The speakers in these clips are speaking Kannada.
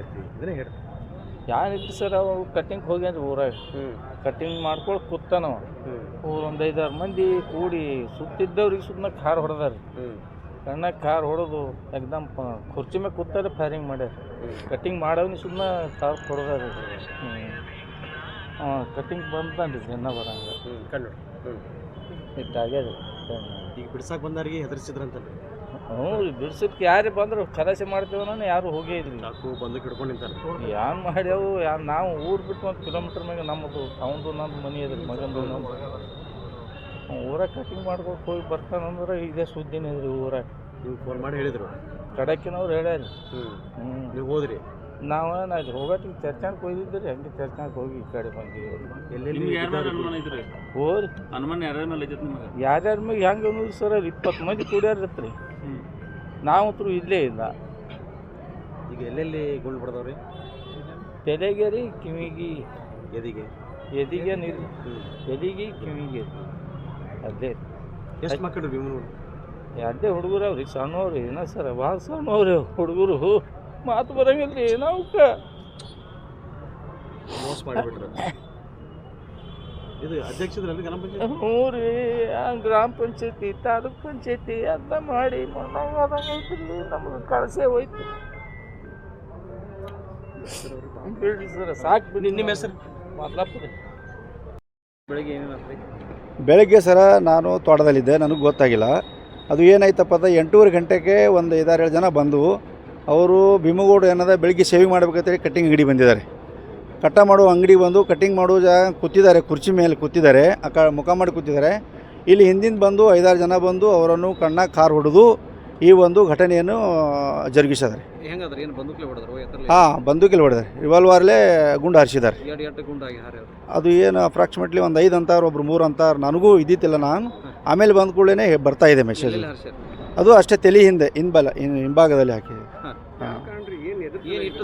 ಇದನ್ನೇ ಯಾರಿತ್ತು ಸರ್ ಅವು ಕಟ್ಟಿಂಗ್ ಅಂದ್ರೆ ಊರಾಗ. ಹ್ಞೂ ಕಟ್ಟಿಂಗ್ ಮಾಡ್ಕೊಳ್ ಕೂತಾನ ಅವ್ರು ಊರು ಒಂದು ಐದಾರು ಮಂದಿ ಕೂಡಿ ಸುತ್ತಿದ್ದವ್ರಿಗೆ ಸುಮ್ಮನೆ ಕಾರ್ ಹೊಡೆದಾರ. ಕಣ್ಣ ಕಣ್ಣಾಗ ಕಾರ್ ಹೊಡೆದು ಎಕ್ದಮ್ ಕುರ್ಚಿ ಮೇಲೆ ಕೂತಾರೆ ಫೈರಿಂಗ್ ಮಾಡ್ಯಾರ. ಕಟಿಂಗ್ ಕಟ್ಟಿಂಗ್ ಮಾಡವ್ನಿ ಸುಮ್ಮನೆ ತಾರ್ ಹೊಡೆದಾರ. ಹ್ಞೂ ಹಾಂ ಕಟ್ಟಿಂಗ್ ಬಂತಾನ್ರಿ ಜನ ಬರಂಗ. ಕಣ್ಣು ಇಟ್ಟಾಗ್ಯದ. ಈಗ ಬಿಡ್ಸಕ್ಕೆ ಬಂದವ್ರಿಗೆ ಹೆದರ್ಸಿದ್ರಂತಲ್ಲ ಹ್ಞೂ ಬಿಡ್ಸಕ್ಕೆ ಯಾರೇ ಬಂದ್ರು ಖಲಾಸೆ ಮಾಡ್ತೇವನ ಯಾರು ಹೋಗೇ ಇದ್ರಿ ಚಾಕು ಬಂದು ನಿಂತಾನೆ ಯಾನ್ ಮಾಡ್ಯಾವು ನಾವು ಊರು ಬಿಟ್ಟು ಒಂದು ಕಿಲೋಮೀಟ್ರ್ ಮ್ಯಾಗ ನಮ್ಮದು ಅವಂದು ನಮ್ದು ಮನೆ ಅದ್ರಿ ಮಗಂದು ನಮ್ಮ ಊರಾಗ ಕಟಿಂಗ್ ಮಾಡ್ಕೊಂಡು ಹೋಗಿ ಬರ್ತಾನಂದ್ರೆ ಇದೇ ಸುದ್ದಿನೇ ಇದ್ರಿ ಊರಾಗ. ನೀವು ಫೋನ್ ಮಾಡಿ ಹೇಳಿದ್ರು. ಕಡಕಿನವ್ರು ಹೇಳ್ಯಾರಿ. ಹ್ಞೂ ನೀವು ಹೋದ್ರಿ? ನಾವು ನಾವು ಹೋಗತ್ತಿಗೆ ಚರ್ಚಾಕ್ಕೆ ಹೋಗಿದ್ದೀರಿ ಹಂಗೆ ಚರ್ಚಾಕ್ಕೆ ಹೋಗಿ ಈ ಕಡೆ ಬಂದೀವಿ? ಎಲ್ಲೆಲ್ಲಿ ನಿಮ್ಗೆ ಯಾರ ಮೇಲೆ ಬಿದ್ದಾವ್ರಿ? ಅನುಮಾನ ಐತ್ರಿ ಹೋರಿ. ಅನುಮಾನ ಯಾರ್ಯಾರ ಮೇಲೆ ಐತಿ ನಿಮಗೆ? ಯಾರ್ಯಾರ ಮ್ಯಾಗ ಹೆಂಗೆ ಅನ್ನೋದು ಸರ್ ಇಪ್ಪತ್ತು ಮಂದಿ ಕೂಡ್ಯಾರತ್ರಿ ಅಂತೂ ಇಲ್ಲೇ ಇಲ್ಲ. ಈಗ ಎಲ್ಲೆಲ್ಲಿ ಗುಳ್ ಬಿಡ್ದವ್ರಿ ತಲೆಗೆ ರೀ ಕಿವಿಗೆ. ಎದಿಗೆ. ಎದಿಗೆ ನೀರು. ಎದಿಗೆ ಕಿವಿಗೆ. ಅದೇ. ಎಷ್ಟು ಮಕ್ಕಳು ಅದೇ ಹುಡುಗರು ಅವ್ರಿ. ಸಣ್ಣವ್ರಿ ಏನ ಸರ್ ಭಾಳ ಸಣ್ಣವ್ರಿ ಹುಡುಗರು. ಮಾತು ಬರಂಗಿಲ್ಲ ರೀ ನಾವು ಮೋಸ ಮಾಡಿಬಿಟ್ರು. ಇದು ಅಧ್ಯಕ್ಷದ್ರಲ್ಲಿ ಗ್ರಾಮ ಪಂಚಾಯತ್? ಹ್ಞೂ ರೀ ಆ ಗ್ರಾಮ ಪಂಚಾಯತಿ ತಾಲೂಕ್ ಪಂಚಾಯತಿ ಅಂತ ಮಾಡಿ ಐತ್ರಿ ನಮ್ಗೆ ಕಳಸೇ ಹೋಯ್ತು. ಬಿಡ್ರಿ ಸರ್ ಸಾಕು ಬಿಡಿ ನಿಮ್ಮ ಹೆಸರು? ಮೊದ್ಲಪ್ಪ ಬೆಳಿಗ್ಗೆ ಏನೇನಾಗ್ತದೆ ಬೆಳಗ್ಗೆ ಸರ ನಾನು ತೋಟದಲ್ಲಿದ್ದೆ ನನಗೆ ಗೊತ್ತಾಗಿಲ್ಲ. ಅದು ಏನಾಯ್ತಪ್ಪ ಅಂದ್ರೆ ಎಂಟೂವರೆ ಗಂಟೆಗೆ ಒಂದು ಐದಾರು ಏಳು ಜನ ಬಂದು ಅವರು ಭೀಮಗೌಡ ಏನದ ಬೆಳಿಗ್ಗೆ ಶೇವಿಂಗ್ ಮಾಡ್ಬೇಕಂತೇಳಿ ಕಟ್ಟಿಂಗ್ ಅಂಗಡಿ ಬಂದಿದ್ದಾರೆ. ಕಟ್ಟ ಮಾಡುವ ಅಂಗಡಿ ಬಂದು ಕಟ್ಟಿಂಗ್ ಮಾಡುವ ಜಾಗ ಕೂತಿದ್ದಾರೆ ಕುರ್ಚಿ ಮೇಲೆ ಕೂತಿದ್ದಾರೆ ಆ ಕ ಮುಖ ಮಾಡಿ ಕೂತಿದ್ದಾರೆ. ಇಲ್ಲಿ ಹಿಂದಿಂದ ಬಂದು ಐದಾರು ಜನ ಬಂದು ಅವರನ್ನು ಕಣ್ಣ ಕಾರ್ ಹೊಡೆದು ಈ ಒಂದು ಘಟನೆಯನ್ನು ಜರುಗಿಸಿದ್ದಾರೆ. ಹಾಂ ಬಂದೂಕಿಲ್ಲಿ ಹೊಡೆದಾರೆ. ರಿವಾಲ್ವಾರ್ಲೇ ಗುಂಡು ಹಾರಿಸಿದ್ದಾರೆ. ಅದು ಏನು ಅಪ್ರಾಕ್ಸಿಮೇಟ್ಲಿ ಒಂದು ಐದು ಅಂತಾರ ಒಬ್ರು ಮೂರು ಅಂತಾರ ನನಗೂ ಇದ್ದಿತ್ತಿಲ್ಲ ನಾನು. ಆಮೇಲೆ ಬಂದ ಕೂಡಲೇ ಬರ್ತಾ ಇದೆ ಮೆಸೇಜ್ ಅದು ಅಷ್ಟೇ ತಲೆ ಹಿಂದೆ ಹಿಂಬಲ ಹಿಂಭಾಗದಲ್ಲಿ ಹಾಕಿದೆ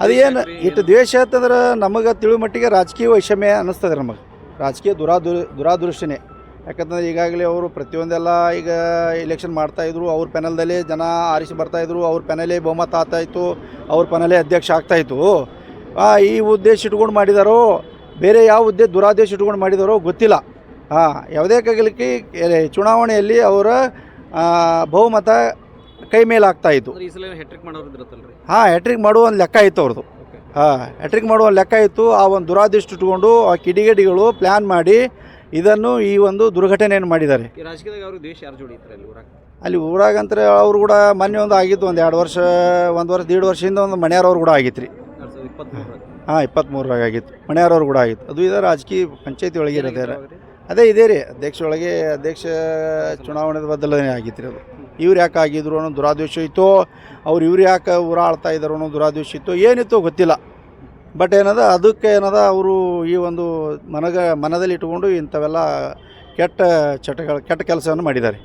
ಅದು ಏನು ಇಟ್ಟು ದ್ವೇಷ ಅಂತಂದ್ರೆ ನಮಗೆ ತಿಳಿ ಮಟ್ಟಿಗೆ ರಾಜಕೀಯ ವೈಷಮ್ಯ ಅನ್ನಿಸ್ತದೆ ನಮಗೆ. ರಾಜಕೀಯ ದುರಾದು ದುರಾದೃಷ್ಟನೇ. ಯಾಕಂತಂದ್ರೆ ಈಗಾಗಲೇ ಅವರು ಪ್ರತಿಯೊಂದೆಲ್ಲ ಈಗ ಇಲೆಕ್ಷನ್ ಮಾಡ್ತಾಯಿದ್ರು ಅವ್ರ ಪೆನಲ್ದಲ್ಲೇ ಜನ ಆರಿಸಿ ಬರ್ತಾಯಿದ್ರು ಅವ್ರ ಪೆನಲೇ ಬಹುಮತ ಆಗ್ತಾಯಿತ್ತು ಅವ್ರ ಪೆನಲೇ ಅಧ್ಯಕ್ಷ ಆಗ್ತಾಯಿತ್ತು ಆ, ಈ ಉದ್ದೇಶ ಇಟ್ಕೊಂಡು ಮಾಡಿದಾರೋ ಬೇರೆ ಯಾವ ಉದ್ದೇಶ ದುರಾದೇಶ ಇಟ್ಕೊಂಡು ಮಾಡಿದಾರೋ ಗೊತ್ತಿಲ್ಲ. ಹಾಂ ಯಾವುದೇ ಕಾಗಲಿಕ್ಕೆ ಚುನಾವಣೆಯಲ್ಲಿ ಅವರ ಬಹುಮತ ಕೈ ಮೇಲೆ ಆಗ್ತಾ ಇತ್ತು. ಈ ಸಲ ಹೆಟ್ರಿಕ್ ಮಾಡೋರು ಇದ್ರತ್ತಲ್ರಿ? ಹಾಂ ಹ್ಯಾಟ್ರಿಕ್ ಮಾಡುವ ಒಂದು ಲೆಕ್ಕ ಇತ್ತು ಅವ್ರದ್ದು. ಹಾಂ ಹ್ಯಾಟ್ರಿಕ್ ಮಾಡುವ ಒಂದು ಲೆಕ್ಕ ಇತ್ತು. ಆ ಒಂದು ದುರಾದಿಷ್ಟು ಇಟ್ಕೊಂಡು ಆ ಕಿಡಿಗೇಡಿಗಳು ಪ್ಲ್ಯಾನ್ ಮಾಡಿ ಇದನ್ನು ಈ ಒಂದು ದುರ್ಘಟನೆಯನ್ನು ಮಾಡಿದ್ದಾರೆ. ಈ ರಾಜಕೀಯದಾಗ ಅವ್ರಿಗೆ ದ್ವೇಷ ಯಾರು ಜೋಡಿ ಇರ್ತಾರೆ ಅಲ್ಲಿ ಊರಾಗ? ಅಲ್ಲಿ ಅವ್ರು ಅವರು ಕೂಡ ಮೊನ್ನೆ ಒಂದು ಆಗಿತ್ತು ಒಂದು ಎರಡು ವರ್ಷ ಒಂದು ವರ್ಷ ದೀಡ್ ವರ್ಷದಿಂದ ಒಂದು ಮನೆಯವ್ರವ್ರು ಕೂಡ ಆಗಿತ್ತು ರೀ ಎರಡು ಸಾವಿರದ ಇಪ್ಪತ್ತ್ಮೂರರಾಗ ಹಾಂ ಇಪ್ಪತ್ತ್ಮೂರರಾಗ ಆಗಿತ್ತು. ಮನೆಯವ್ರವ್ರು ಕೂಡ ಆಗಿತ್ತು. ಅದು ಇದೆ ರಾಜಕೀಯ ಪಂಚಾಯತಿ ಒಳಗೆ ಇರೋದೇ ಅದೇ ಇದೇ ರೀ ಅಧ್ಯಕ್ಷ ಒಳಗೆ ಅಧ್ಯಕ್ಷ ಚುನಾವಣೆ ಬದಲಾವಣೆ ಆಗಿತ್ತು ರೀ ಅದು. ಇವ್ರು ಯಾಕೆ ಆಗಿದ್ರು ಅನ್ನೋ ದುರಾದೇಶ ಇತ್ತೋ ಅವ್ರು ಇವ್ರು ಯಾಕೆ ಊರ ಆಳ್ತಾ ಇದ್ದಾರೆ ಅನ್ನೋ ದುರಾದೇಶ ಇತ್ತು ಏನಿತ್ತೋ ಗೊತ್ತಿಲ್ಲ. ಬಟ್ ಏನದ ಅದಕ್ಕೆ ಏನದ ಅವರು ಈ ಒಂದು ಮನಗ ಮನದಲ್ಲಿ ಇಟ್ಕೊಂಡು ಇಂಥವೆಲ್ಲ ಕೆಟ್ಟ ಚಟಗಳು ಕೆಟ್ಟ ಕೆಲಸವನ್ನು ಮಾಡಿದ್ದಾರೆ.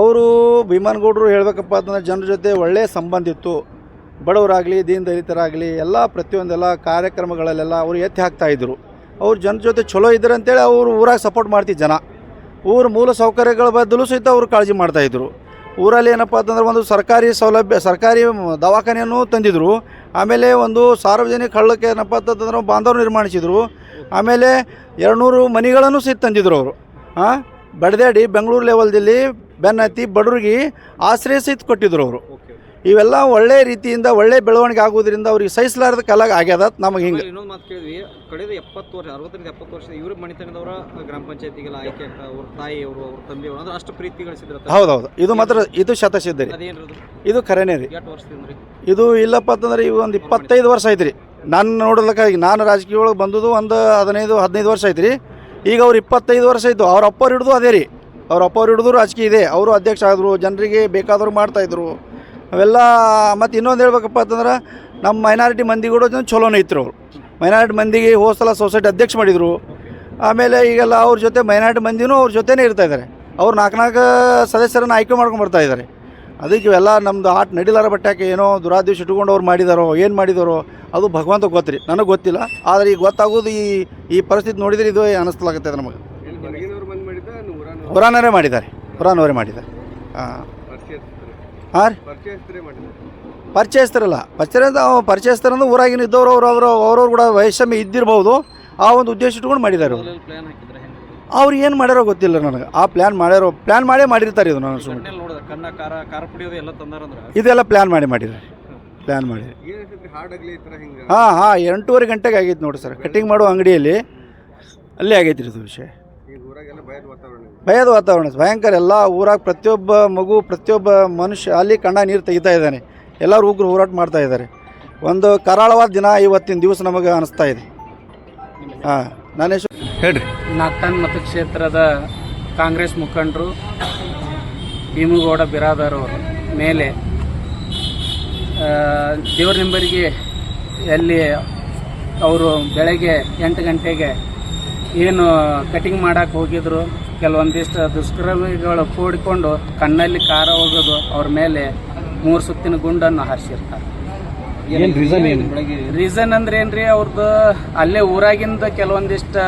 ಅವರು ಭೀಮನ್ಗೌಡರು ಹೇಳಬೇಕಪ್ಪ ಅಂತಂದ್ರೆ ಜನರ ಜೊತೆ ಒಳ್ಳೆಯ ಸಂಬಂಧ ಇತ್ತು. ಬಡವರಾಗಲಿ ದೀನ ದಲಿತರಾಗಲಿ ಎಲ್ಲ ಪ್ರತಿಯೊಂದೆಲ್ಲ ಕಾರ್ಯಕ್ರಮಗಳಲ್ಲೆಲ್ಲ ಅವರು ಎತ್ತಿ ಹಾಕ್ತಾಯಿದ್ರು ಅವ್ರು ಜನರ ಜೊತೆ ಚಲೋ ಇದ್ದಾರೆ ಅಂತೇಳಿ ಅವರು ಊರಾಗ ಸಪೋರ್ಟ್ ಮಾಡ್ತಿದ್ದ ಜನ. ಊರ ಮೂಲ ಸೌಕರ್ಯಗಳ ಬದಲು ಸಹಿತ ಅವರು ಕಾಳಜಿ ಮಾಡ್ತಾಯಿದ್ರು ಊರಲ್ಲಿ ಏನಪ್ಪ ಅಂತಂದ್ರೆ ಒಂದು ಸರ್ಕಾರಿ ಸೌಲಭ್ಯ, ಸರ್ಕಾರಿ ದವಾಖಾನೆಯನ್ನು ತಂದಿದ್ರು. ಆಮೇಲೆ ಒಂದು ಸಾರ್ವಜನಿಕ ಹಳ್ಳಕ್ಕೆ ಏನಪ್ಪ ಅಂತಂದ್ರೆ ಬಾಂಧವ್ರು ನಿರ್ಮಾಣಿಸಿದರು. ಆಮೇಲೆ ಎರಡುನೂರು ಮನೆಗಳನ್ನು ಸಹಿತ ತಂದಿದ್ರು ಅವರು. ಹಾಂ ಬಡದೇಡಿ, ಬೆಂಗಳೂರು ಲೆವೆಲ್ದಲ್ಲಿ ಬೆನ್ನತ್ತಿ, ಬಡವ್ರಿಗೆ ಆಶ್ರಯ ಸಹಿತ ಕೊಟ್ಟಿದ್ರು ಅವರು. ಇವೆಲ್ಲ ಒಳ್ಳೆ ರೀತಿಯಿಂದ ಒಳ್ಳೆ ಬೆಳವಣಿಗೆ ಆಗೋದ್ರಿಂದ ಅವ್ರಿಗೆ ಸಹಿಸಲಾರದ ಕಾಲ ಆಗ್ಯದ ನಮಗೆ ಹಿಂಗೆ. ಇನ್ನೊಂದು ಮಾತು ಕೇಳಿದ್ವಿ. ಕಳೆದ ಎಪ್ಪತ್ತು ವರ್ಷ ಅರವತ್ತರಿಂದ ಎಪ್ಪತ್ತು ವರ್ಷದ ಇವ್ರ ಗ್ರಾಮ ಪಂಚಾಯತಿಗೆಲ್ಲ ಆಯ್ಕೆ ಆಗ್ತಾ ಅವ್ರ ತಾಯಿಯವರು ಅವ್ರ ತಂದೆಯವರು ಅಂದ್ರೆ ಅಷ್ಟು ಪ್ರೀತಿ ಹೌದು ಹೌದೌದು. ಇದು ಮಾತ್ರ ಇದು ಶತಸಿದ್ಧ ರೀ ಇದು ಖರೇನೇ ರೀ. ಎಷ್ಟು ವರ್ಷದಿಂದ ರೀ ಇದು ಇಲ್ಲಪ್ಪ ಅಂತಂದ್ರೆ ಈಗ ಒಂದು ಇಪ್ಪತ್ತೈದು ವರ್ಷ ಐತ್ರಿ ನಾನು ನೋಡಲಿಕ್ಕಾಗಿ ನಾನು ರಾಜಕೀಯ ಒಳಗೆ ಬಂದದ್ದು ಒಂದು ಹದಿನೈದು ಹದಿನೈದು ವರ್ಷ ಐತ್ರಿ ಈಗ ಅವ್ರು ಇಪ್ಪತ್ತೈದು ವರ್ಷ ಇದ್ದು ಅವ್ರ ಅಪ್ಪವ್ರು ಹಿಡಿದು ಅದೇ ರೀ. ಅವ್ರ ಅಪ್ಪವ್ರು ಹಿಡಿದು ರಾಜಕೀಯ ಇದೆ. ಅವರು ಅಧ್ಯಕ್ಷ ಆದರು ಜನರಿಗೆ ಬೇಕಾದವ್ರು ಮಾಡ್ತಾಯಿದ್ರು ಅವೆಲ್ಲ ಮತ್ತು ಇನ್ನೊಂದು ಹೇಳ್ಬೇಕಪ್ಪ ಅಂತಂದ್ರೆ ನಮ್ಮ ಮೈನಾರಿಟಿ ಮಂದಿ ಕೂಡ ಜನ ಚಲೋನೇ ಇತ್ತು ಅವರು. ಮೈನಾರಿಟಿ ಮಂದಿಗೆ ಹೋದ ಸಲ ಸೊಸೈಟಿ ಅಧ್ಯಕ್ಷ ಮಾಡಿದರು. ಆಮೇಲೆ ಈಗೆಲ್ಲ ಅವ್ರ ಜೊತೆ ಮೈನಾರಿಟಿ ಮಂದಿನೂ ಅವ್ರ ಜೊತೆನೇ ಇರ್ತಾ ಇದ್ದಾರೆ ಅವ್ರು ನಾಲ್ಕು ನಾಲ್ಕು ಸದಸ್ಯರನ್ನು ಆಯ್ಕೆ ಮಾಡ್ಕೊಂಡು ಬರ್ತಾ ಇದ್ದಾರೆ ಅದಕ್ಕೆ ಇವೆಲ್ಲ ನಮ್ಮದು ಆಟ ನಡಿಲಾರ ಬಟ್ಟಾಕೆ ಏನೋ ದುರಾದೇಶ ಇಟ್ಕೊಂಡು ಅವ್ರು ಮಾಡಿದಾರೋ ಏನು ಮಾಡಿದಾರೋ ಅದು ಭಗವಂತ ಗೊತ್ತಿರಿ. ನನಗೆ ಗೊತ್ತಿಲ್ಲ. ಆದರೆ ಈಗ ಗೊತ್ತಾಗೋದು ಈ ಈ ಪರಿಸ್ಥಿತಿ ನೋಡಿದರೆ ಇದು ಅನಿಸ್ಲಾಗುತ್ತೆ ನಮಗೆ. ಹೊರಾನವರೇ ಮಾಡಿದ್ದಾರೆ. ಹೊರಾನವರೇ ಮಾಡಿದ್ದಾರೆ. ಹಾಂ ಹಾಂ ರೀ. ಪರಿಚಯಿಸ್ತಾರಲ್ಲ ಪರಿಚಯ ಪರಿಚಯಿಸ್ತಾರಂದ್ರೆ ಊರಾಗಿನ ಇದ್ದವ್ರು ಅವ್ರು ಅವರು ಅವ್ರವ್ರು ಕೂಡ ವೈಷಮ್ಯ ಇದ್ದಿರ್ಬೋದು. ಆ ಒಂದು ಉದ್ದೇಶ ಇಟ್ಕೊಂಡು ಮಾಡಿದ್ದಾರೆ ಅವರು. ಏನು ಮಾಡ್ಯಾರೋ ಗೊತ್ತಿಲ್ಲ ನನಗೆ. ಆ ಪ್ಲ್ಯಾನ್ ಮಾಡ್ಯಾರೋ ಪ್ಲ್ಯಾನ್ ಮಾಡೇ ಮಾಡಿರ್ತಾರೆ ಇದು ನಾನು ಸುಮ್ಮನೆ ಇದೆಲ್ಲ ಪ್ಲ್ಯಾನ್ ಮಾಡಿ ಮಾಡಿದ್ರೆ. ಪ್ಲ್ಯಾನ್ ಮಾಡಿ. ಹಾಂ ಹಾಂ ಎಂಟೂವರೆ ಗಂಟೆಗೆ ಆಗೈತೆ ನೋಡಿ ಸರ್. ಕಟಿಂಗ್ ಮಾಡೋ ಅಂಗಡಿಯಲ್ಲಿ. ಅಲ್ಲೇ ಆಗೈತೆ ರೀ ಇದು ವಿಷಯ. ಭಯದ ವಾತಾವರಣ ಭಯದ ವಾತಾವರಣ ಭಯಂಕರ ಎಲ್ಲ ಊರಾಗ ಪ್ರತಿಯೊಬ್ಬ ಮಗು ಪ್ರತಿಯೊಬ್ಬ ಮನುಷ್ಯ ಅಲ್ಲಿ ಕಂಡ ನೀರು ತೆಗಿತಾ ಇದ್ದಾನೆ. ಎಲ್ಲರೂ ಉಗ್ರು ಹೋರಾಟ ಮಾಡ್ತಾ ಇದ್ದಾರೆ. ಒಂದು ಕರಾಳವಾದ ದಿನ ಇವತ್ತಿನ ದಿವಸ ನಮಗೆ ಅನಿಸ್ತಾ ಇದೆ. ಹಾಂ ನಾನು ಹೆಸರು ಹೇಳ್ರಿ. ನಾಗ್ತಾನ್ ಮತಕ್ಷೇತ್ರದ ಕಾಂಗ್ರೆಸ್ ಮುಖಂಡರು ಭೀಮಗೌಡ ಬಿರಾದರ್ ಅವರು ಮೇಲೆ ದೇವರ ದೇವ್ರ ನಿಂಬರಿಗೆ ಎಲ್ಲಿ ಅವರು ಬೆಳಗ್ಗೆ ಎಂಟು ಗಂಟೆಗೆ ಏನು ಕಟಿಂಗ್ ಮಾಡಕ್ಕೆ ಹೋಗಿದ್ರು ಕೆಲವೊಂದಿಷ್ಟು ದುಷ್ಕರ್ಮಿಗಳು ಕೂಡಿಕೊಂಡು ಕಣ್ಣಲ್ಲಿ ಕಾರ ಹೋಗೋದು ಅವ್ರ ಮೇಲೆ ಮೂರು ಸುತ್ತಿನ ಗುಂಡನ್ನು ಹಾರಿಸಿರ್ತಾರೆ. ರೀಸನ್ ಅಂದ್ರೆ ಏನ್ರಿ ಅವ್ರದ್ದು ಅಲ್ಲೇ ಊರಾಗಿಂದ ಕೆಲವೊಂದಿಷ್ಟು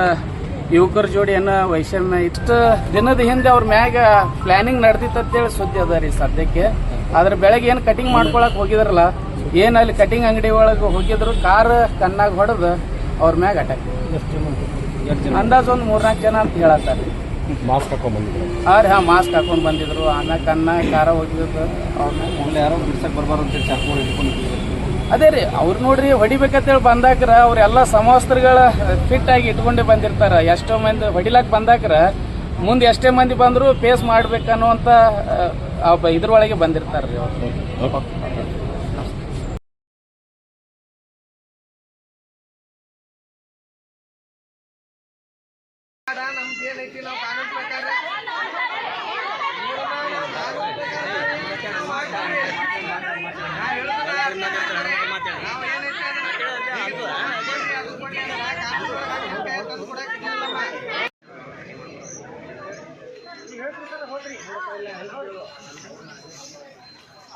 ಯುವಕರ ಜೋಡಿ ಏನೋ ವೈಷಮ್ಯ ಇಷ್ಟು ದಿನದ ಹಿಂದೆ ಅವ್ರ ಮ್ಯಾಗ ಪ್ಲಾನಿಂಗ್ ನಡೆದಿತ್ತೇಳಿ ಸುದ್ದಿ ಅದ ರೀ ಸದ್ಯಕ್ಕೆ. ಅದ್ರ ಬೆಳಗ್ಗೆ ಏನು ಕಟಿಂಗ್ ಮಾಡ್ಕೊಳಕ್ ಹೋಗಿದ್ರಲ್ಲ ಏನು ಅಲ್ಲಿ ಕಟಿಂಗ್ ಅಂಗಡಿ ಒಳಗೆ ಹೋಗಿದ್ರು ಕಾರ್ ಕಣ್ಣಾಗ ಹೊಡೆದು ಅವ್ರ ಮ್ಯಾಗ ಅಟ್ಯಾಕ್ ಅಂದಾಜು ಒಂದು ಮೂರ್ನಾಲ್ಕು ಜನ ಅಂತ ಹೇಳತ್ತಾರೆ. ಮಾಸ್ಕ್ ಹಾಕೊಂಡ್ ಬಂದಿದ್ರು? ಅವ್ರು ಹಾಂ ಮಾಸ್ಕ್ ಹಾಕೊಂಡು ಬಂದಿದ್ರು. ಆಮ್ಯಾಗ ಕನ್ನ ಕಾರ ಹೋಗಿದ್ದು ಅವ್ರನ್ನ ಮೊನ್ನೆ ಯಾರೋ ಬಿಡ್ಸಕ್ ಬರ್ಬಾರ್ದು ಅಂತ ಚಾಕು ಅದೇ ರೀ ಅವ್ರು ನೋಡ್ರಿ ಹೊಡಿಬೇಕಂತೇಳಿ ಬಂದಾಕ್ರ ಅವ್ರೆಲ್ಲ ಸಮವಸ್ತ್ರಗಳ ಫಿಟ್ ಆಗಿ ಇಟ್ಕೊಂಡೇ ಬಂದಿರ್ತಾರ. ಎಷ್ಟೋ ಮಂದಿ ಹೊಡಿಲಾಕ್ ಬಂದಾಕ್ರ ಮುಂದೆ ಎಷ್ಟೇ ಮಂದಿ ಬಂದ್ರು ಫೇಸ್ ಮಾಡ್ಬೇಕನ್ನುವಂತ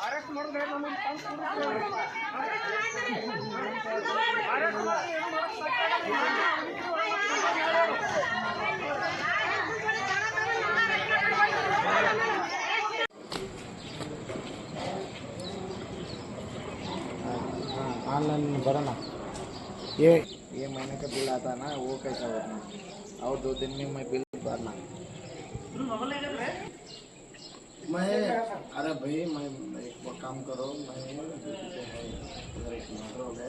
ಅರೆಸ್ಟ್ ಮಾಡಿದ್ರೆ ಇದ್ರೊಳಗೆ ಅರೆಸ್ಟ್ ಅವ್ರು ऑनलाइन भरा ये ये महीने का बिल आता ना, वो कैसा भरना और दो दिन में मैं बिल भरना। मैं, अरे भाई, मैं एक काम करो, मैं हो गया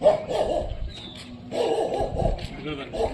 Good one.